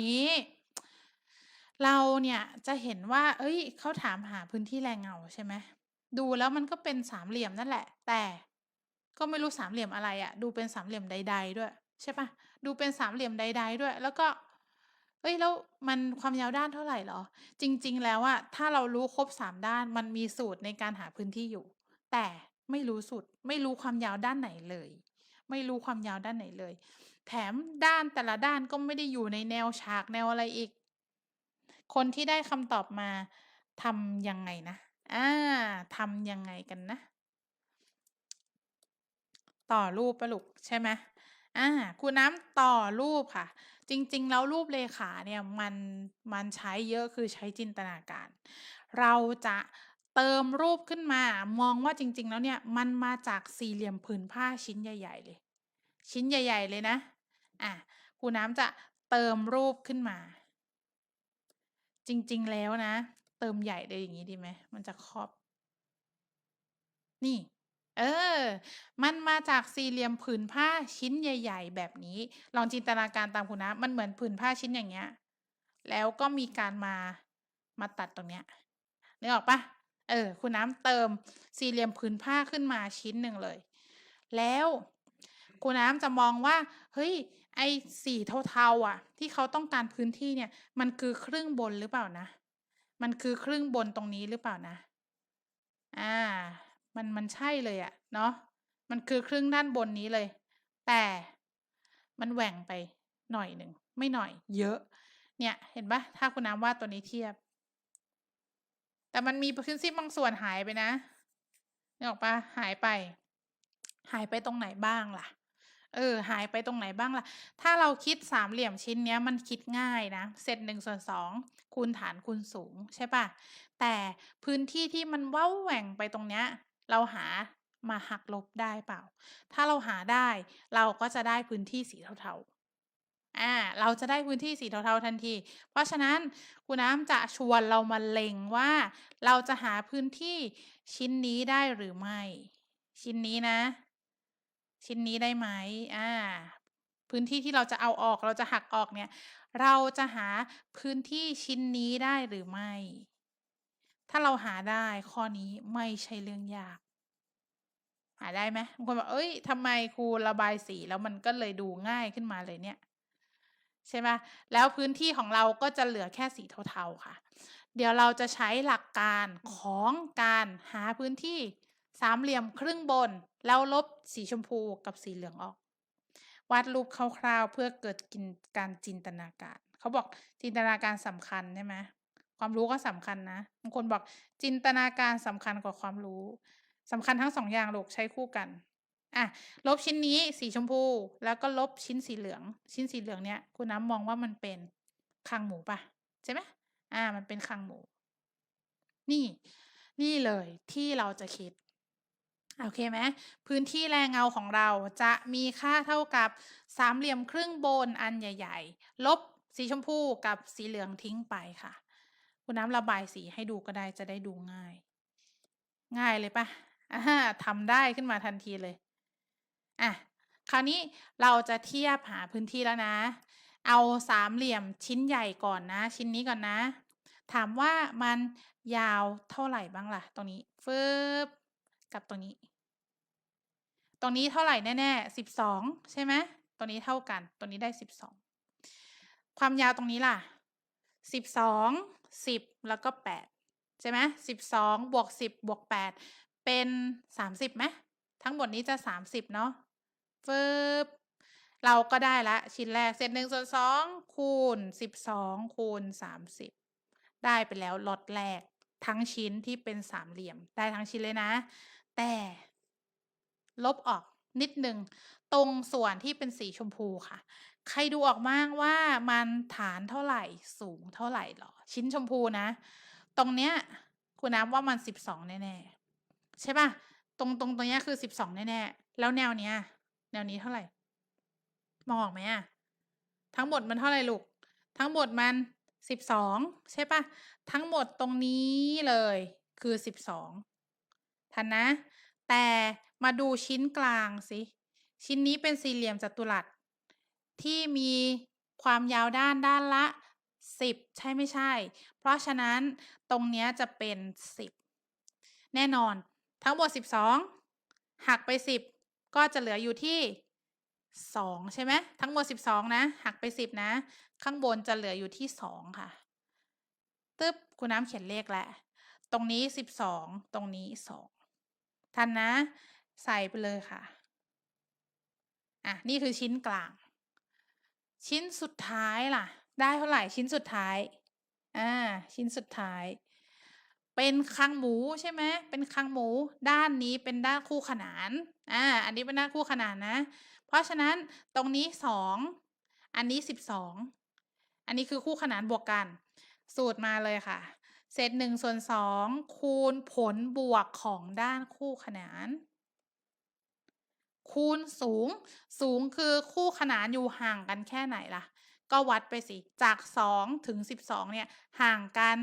นี้ เราเนี่ยจะเห็นว่าเฮ้ยเขาถามหาพื้นที่แรงเงาใช่ไหมดูแล้วมันก็เป็นสามเหลี่ยมนั่นแหละ แต่ก็ไม่รู้สามเหลี่ยมอะไรอะดูเป็นสามเหลี่ยมใด ๆ ด้วย ใช่ปล่า?ดูเป็นสามเหลี่ยมใด ๆ ด้วย แล้วก็เฮ้ยแล้วมันความยาวด้านเท่าไหรเหรอ?จริง ๆ แล้วอะถ้าเรารู้ครบ3ด้านมันมีสูตรในการหาพื้นที่อยู่ แต่ไม่รู้สูตรไม่รู้ความยาวด้านไหนเลย ไม่รู้ความยาวด้านไหนเลย แถมด้านแต่ละด้านก็ไม่ได้อยู่ในแนวฉากแนวอะไรอีก คนที่ได้คำตอบมาทำยังไงนะอ่าทำยังไงกันนะ?ต่อรูปปล่าลูกใช่ไหม?อ่าครูน้ำต่อรูปค่ะ จริง ๆ แล้วรูปเรขาเนี่ยมันมันใช้เยอะคือใช้จินตนาการ เราจะเติมรูปขึ้นมามองว่าจริง ๆ แล้วเนี่ย มันมาจากสี่เหลี่ยมผืนผ้าชิ้นใหญ่ ๆ เลย ชิ้นใหญ่ ๆ เลยนะอาครูน้ำจะเติมรูปขึ้นมา จริงๆแล้วนะ เติมใหญ่เลยอย่างงี้ดีไหม?มันจะครอบ นี่ เออ มันมาจากสี่เหลี่ยมผืนผ้าชิ้นใหญ่ ๆ แบบนี้ ลองจินตนาการตามครูน้ำมันเหมือนผืนผ้าชิ้นอย่างเงี้ย แล้วก็มีการมามาตัดตรงเนี้ยนึกออกปล่า?เออครูน้ำเติมสี่เหลี่ยมผืนผ้าขึ้นมาชิ้นหนึ่งเลย แล้ว ครูน้ำจะมองว่า เฮ้ย ไอ้สีเทาๆอะ ที่เขาต้องการพื้นที่เนี่ย มันคือครึ่งบนหรือเปล่านะ มันคือครึ่งบนตรงนี้หรือเปล่านะ?อ่า มันมันใช่เลยอะเนาะมันคือครึ่งด้านบนนี้เลย แต่มันแหว่งไปหน่อยหนึ่งไม่หน่อย เยอะ เนี่ยเห็นปล่า?ถ้าครูน้ำวาดตัวนี้เทียบ แต่มันมีพื้นที่บางส่วนหายไปนะนึกออกปล่า?หายไป หายไปตรงไหนบ้างล่ะ? เออ หายไปตรงไหนบ้างล่ะ?ถ้าเราคิดสามเหลี่ยมชิ้นเนี้ยมันคิดง่ายนะเศษ1/2คูณฐานคูณสูงใช่ปล่า?แต่พื้นที่ที่มันเว้าแหว่งไปตรงเนี้ย เราหามาหักลบได้เปล่า?ถ้าเราหาได้เราก็จะได้พื้นที่สีเทาๆอาเราจะได้พื้นที่สีเทาๆทันที เพราะฉะนั้นครูน้ำจะชวนเรามาเล็งว่า เราจะหาพื้นที่ชิ้นนี้ได้หรือไม่?ชิ้นนี้นะ ชิ้นนี้ได้ไหม?อ่า พื้นที่ที่เราจะเอาออกเราจะหักออกเนี่ย เราจะหาพื้นที่ชิ้นนี้ได้หรือไม่?ถ้าเราหาได้ข้อนี้ไม่ใช่เรื่องยากหาได้ไหม?บางคนบอกเฮ้ยทำไมครูระบายสีแล้วมันก็เลยดูง่ายขึ้นมาเลยเนี่ย ใช่เปล่า?แล้วพื้นที่ของเราก็จะเหลือแค่สีเทาๆค่ะ เดี๋ยวเราจะใช้หลักการของการหาพื้นที่ สามเหลี่ยมครึ่งบน แล้วลบสีชมพูกับสีเหลืองออก วาดรูปคร่าวๆเพื่อเกิดกินการจินตนาการ เขาบอกจินตนาการสำคัญใช่ไหม?ความรู้ก็สำคัญนะบางคนบอกจินตนาการสำคัญกว่าความรู้สำคัญทั้ง2องอย่างลูกใช้คู่กันอะลบชิ้นนี้สีชมพูแล้วก็ลบชิ้นสีเหลือง ชิ้นสีเหลืองเนี่ยครูน้ำมองว่ามันเป็นคางหมูปล่า?ใช่ไหม?อ่า มันเป็นคางหมู นี่ นี่เลยที่เราจะคิด โอเคไหม?พื้นที่แรงเงาของเราจะมีค่าเท่ากับสามเหลี่ยมครึ่งบนอันใหญ่ ๆ ลบสีชมพูกับสีเหลืองทิ้งไปค่ะครูน้ำระบายสีให้ดูก็ได้จะได้ดูง่าย ง่ายเลยปล่า?อาทำได้ขึ้นมาทันทีเลยอะคราวนี้เราจะเทียบหาพื้นที่แล้วนะ เอาสามเหลี่ยมชิ้นใหญ่ก่อนนะ ชิ้นนี้ก่อนนะ ถามว่ามันยาวเท่าไหร่บ้างล่ะ?ตรงนี้ฟึบ กับตรงนี้ ตรงนี้เท่าไหร่แน่ๆ?12ใช่ไหม?ตรงนี้เท่ากัน ตรงนี้ได้12ความยาวตรงนี้ล่ะ?12 10แล้วก็8ใช่ไหม?12บสองบวก10บบวก8เป็น30ไหม?ทั้งหมดนี้จะ30เนาะฟึบเราก็ได้ล้วชิ้นแรกเศษ1/2คูณ12คูณ30ได้ไปแล้วล็อตแรกทั้งชิ้นที่เป็นสามเหลี่ยมได้ทั้งชิ้นเลยนะ แต่ ลบออกนิดหนึ่งตรงส่วนที่เป็นสีชมพูค่ะ ใครดูออกบ้างว่ามันฐานเท่าไหร่สูงเท่าไหรเหรอ?ชิ้นชมพูนะ ตรงเนี้ยครูน้ำว่ามัน12แน่ๆใช่เปล่า?ตรงตรงตรงเนี้ยคือ12แน่ๆแล้วแนวเนี้ย แนวนี้เท่าไหร่?มองออกไหมอะ?ทั้งหมดมันเท่าไหร่ลูก?ทั้งหมดมัน12ใช่เปล่า?ทั้งหมดตรงนี้เลยคือ12 ทันนะ แต่มาดูชิ้นกลางสิ ชิ้นนี้เป็นสี่เหลี่ยมจัตุรัส ที่มีความยาวด้านด้านละ 10 ใช่ไม่ใช่ เพราะฉะนั้นตรงนี้จะเป็น 10 แน่นอน ทั้งหมด 12 หักไป 10 ก็จะเหลืออยู่ที่ 2 ใช่ไหมทั้งหมด 12 นะ หักไป 10 นะ ข้างบนจะเหลืออยู่ที่ 2 ค่ะ ตึ๊บคุณน้ำเขียนเลขแล้วตรงนี้ 12 ตรงนี้ 2 ทันนะ ใส่ไปเลยค่ะ อะ นี่คือชิ้นกลาง ชิ้นสุดท้ายล่ะ ได้เท่าไหร่ชิ้นสุดท้าย อ่า ชิ้นสุดท้าย เป็นคางหมูใช่ไหมเป็นคางหมู ด้านนี้เป็นด้านคู่ขนาน อ่า อันนี้เป็นด้านคู่ขนานนะ เพราะฉะนั้นตรงนี้2อันนี้12อันนี้คือคู่ขนานบวกกัน สูตรมาเลยค่ะ เศษ1ส่วน2คูณผลบวกของด้านคู่ขนาน คูณสูง สูงคือคู่ขนานอยู่ห่างกันแค่ไหนล่ะ ก็วัดไปสิ จาก 2 ถึง 12 เนี่ย ห่างกัน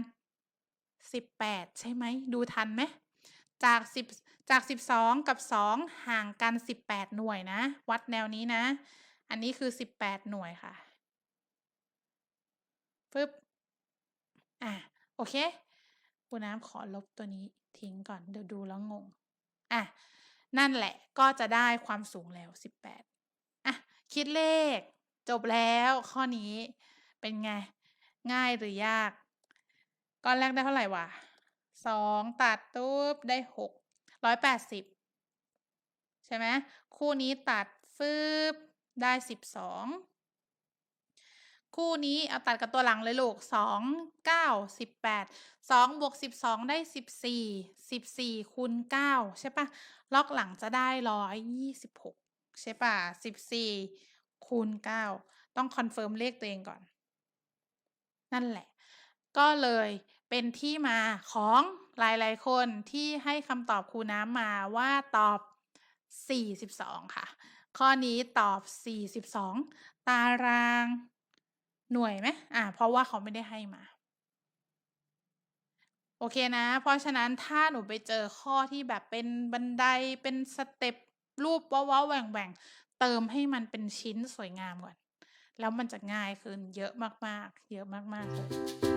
18 ใช่ไหม ดูทันไหม จาก 10 จาก 12 กับ 2 ห่างกัน 18 หน่วยนะ วัดแนวนี้นะ อันนี้คือ 18 หน่วยค่ะปึ๊บอะ โอเคครูน้ำขอลบตัวนี้ทิ้งก่อนเดี๋ยวดูแล้วงง อะ นั่นแหละก็จะได้ความสูงแล้ว 18 อะ คิดเลข จบแล้วข้อนี้เป็นไง ง่ายหรือยาก ก้อนแรกได้เท่าไหร่วะ 2 ตัดตุ๊บได้ 6 180 ใช่ไหมคู่นี้ตัดฟืบได้ 12 คู่นี้เอาตัดกับตัวหลังเลยลูก2 9 18 2บวก12ได้14 14คูณ9ใช่ปะล็อกหลังจะได้126ใช่ปะ14คูณ9ต้องคอนเฟิร์มเลขตัวเองก่อน นั่นแหละ ก็เลยเป็นที่มาของหลายๆคนที่ให้คำตอบครูน้ำมาว่าตอบ 42 ค่ะ ข้อนี้ตอบ 42 ตาราง หน่วยไหมอ่าเพราะว่าเขาไม่ได้ให้มา โอเคนะ เพราะฉะนั้นถ้าหนูไปเจอข้อที่แบบเป็นบันไดเป็นสเต็ปรูปว้าๆแหว่งๆเติมให้มันเป็นชิ้นสวยงามก่อน แล้วมันจะง่ายขึ้นเยอะมากๆ เยอะมากๆเลย